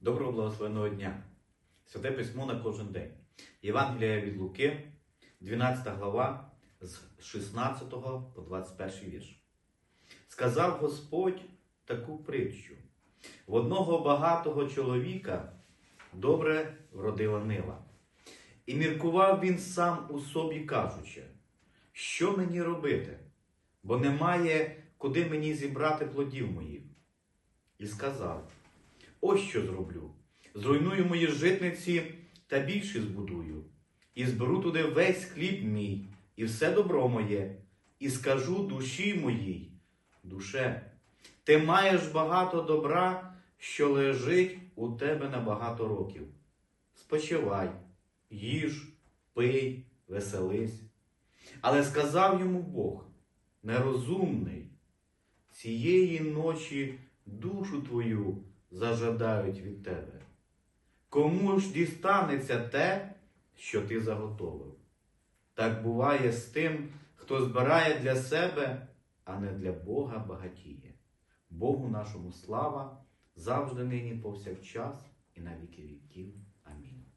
Доброго благословеного дня! Святе письмо на кожен день. Євангелія від Луки, 12 глава, з 16 по 21 вірш. Сказав Господь таку притчу: в одного багатого чоловіка добре вродила нива. І міркував він сам у собі, кажучи, що мені робити, бо немає куди мені зібрати плодів моїх. І сказав: Ось що зроблю. Зруйную мої житниці та більше збудую, і зберу туди весь хліб мій, і все добро моє, і скажу душі моїй, душе, ти маєш багато добра, що лежить у тебе на багато років. Спочивай, їж, пий, веселись. Але сказав йому Бог, нерозумний, цієї ночі душу твою зажадають від тебе. Кому ж дістанеться те, що ти заготовив? Так буває з тим, хто збирає для себе, а не для Бога багатіє. Богу нашому слава завжди нині повсякчас і на віки віків. Амінь.